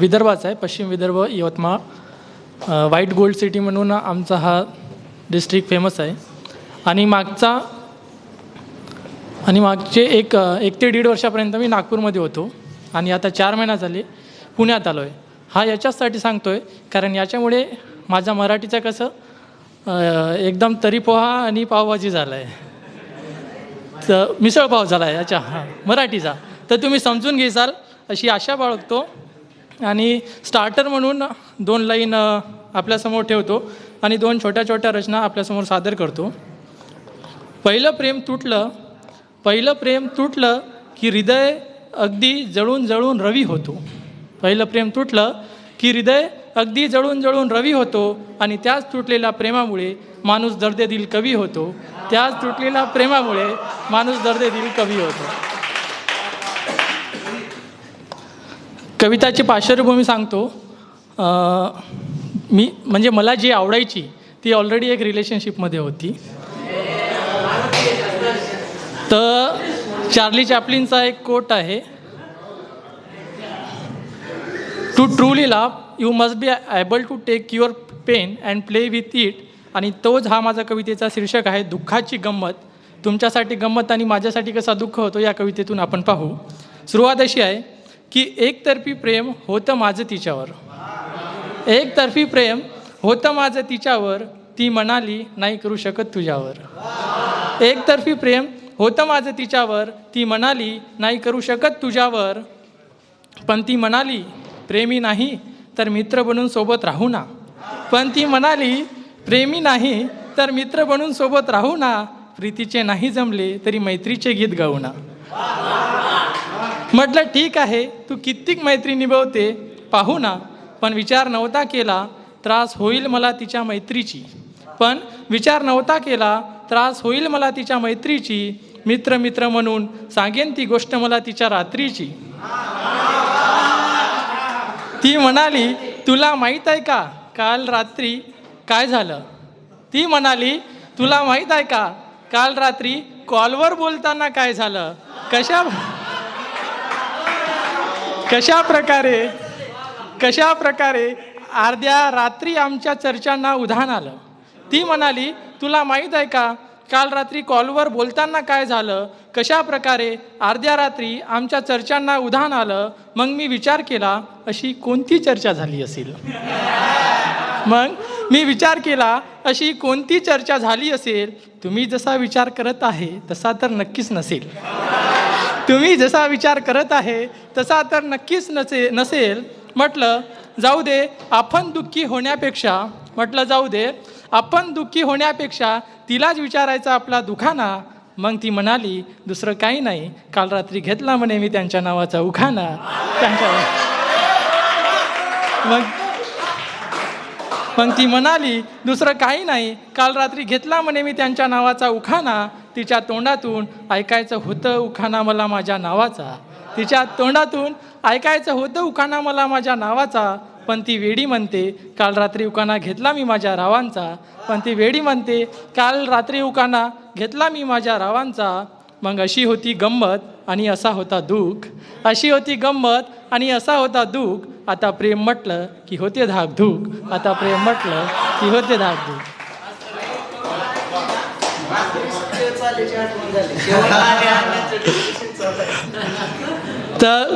विदर्भाचा आहे. पश्चिम Vidarbha Yavatmal. White gold city म्हणून आमचा हा डिस्ट्रिक्ट फेमस आहे. आणि मागचा आणि मागचे एक एक ते दीड वर्षापर्यंत मी नागपूरमध्ये होतो. आणि आता चार महिना झाले पुण्यात आलो आहे हा याच्याचसाठी सांगतो आहे कारण याच्यामुळे माझा मराठीचा कसं एकदम तरी पोहा आणि पावभाजी झाला आहे तर मिसळपाव झाला आहे अच्छा हां मराठीचा. तर तुम्ही समजून घेसाल अशी आशा बाळगतो. आणि स्टार्टर म्हणून दोन लाईन आपल्यासमोर ठेवतो आणि दोन छोट्या छोट्या रचना आपल्यासमोर सादर करतो. पहिलं प्रेम तुटलं पहिलं प्रेम तुटलं की हृदय अगदी जळून जळून रवी होतो. पहिलं प्रेम तुटलं की हृदय अगदी जळून जळून रवी होतो आणि त्याच तुटलेल्या प्रेमामुळे माणूस दर्देदिल कवी होतो. त्याच तुटलेल्या प्रेमामुळे माणूस दर्देदिल कवी होतो. कविताची पार्श्वभूमी सांगतो. मी म्हणजे मला जी आवडायची ती ऑलरेडी एक रिलेशनशिपमध्ये होती. तर चार्ली चॅपलिनचा एक कोट आहे. To truly laugh you must be able to take your pain and play with it आणि तोच हा माझा कवितेचा शीर्षक आहे दुःखाची गंमत. तुमच्यासाठी गंमत आणि माझ्यासाठी कसा दुःख होतो या कवितेतून आपण पाहू. सुरुवात अशी आहे. की एकतर्फी प्रेम होतं माझं तिच्यावर. एकतर्फी प्रेम होतं माझं तिच्यावर ती म्हणाली नाही करू शकत तुझ्यावर. एकतर्फी प्रेम होतं माझं तिच्यावर ती म्हणाली नाही करू शकत तुझ्यावर. पण ती म्हणाली प्रेमी नाही तर मित्र बनून सोबत राहू ना. पण ती म्हणाली प्रेमी नाही तर मित्र बनून सोबत राहू ना. प्रीतीचे नाही जमले तरी मैत्रीचे गीत गाऊ ना. म्हटलं ठीक आहे तू कित्येक मैत्री निभवते पाहू ना. पण विचार नव्हता केला त्रास होईल मला तिच्या मैत्रीची. पण विचार नव्हता केला त्रास होईल मला तिच्या मैत्रीची मित्र मित्र म्हणून सांगेन ती गोष्ट मला तिच्या रात्रीची. ती म्हणाली तुला माहीत आहे का काल रात्री काय झालं? ती म्हणाली तुला माहीत आहे का काल रात्री कॉलवर बोलताना काय झालं? कशा कशा प्रकारे कशा प्रकारे अर्ध्या रात्री आमच्या चर्चांना उधाण आलं? ती म्हणाली तुला माहीत आहे का काल रात्री कॉलवर बोलताना काय झालं? कशा प्रकारे अर्ध्या रात्री आमच्या चर्चांना उधाण आलं? मग मी विचार केला अशी कोणती चर्चा झाली असेल? मग मी विचार केला अशी कोणती चर्चा झाली असेल? तुम्ही जसा विचार करत आहे तसा तर नक्कीच नसेल. तुम्ही जसा विचार करत आहे तसा तर नक्कीच नसे नसेल. म्हटलं जाऊ दे आपण दुःखी होण्यापेक्षा म्हटलं जाऊ दे आपण दुःखी होण्यापेक्षा तिलाच विचारायचा आपला दुखाना. मग ती म्हणाली दुसरं काही नाही. काल रात्री घेतला म्हणे मी त्यांच्या नावाचा उखाना. त्यांच्या मग पण ती म्हणाली दुसरं काही नाही. काल रात्री घेतला म्हणे मी त्यांच्या नावाचा उखाणा. तिच्या तोंडातून ऐकायचं होतं उखाणा मला माझ्या नावाचा. तिच्या तोंडातून ऐकायचं होतं उखाणा मला माझ्या नावाचा. पण ती वेडी म्हणते काल रात्री उखाणा घेतला मी माझ्या रावांचा. पण ती वेडी म्हणते काल रात्री उखाणा घेतला मी माझ्या रावांचा. मग अशी होती गंमत आणि असा होता दुःख. अशी होती गंमत आणि असा होता दुःख. आता प्रेम म्हटलं की होते धाकधूक आता प्रेम म्हटलं की होते धाकधूक तर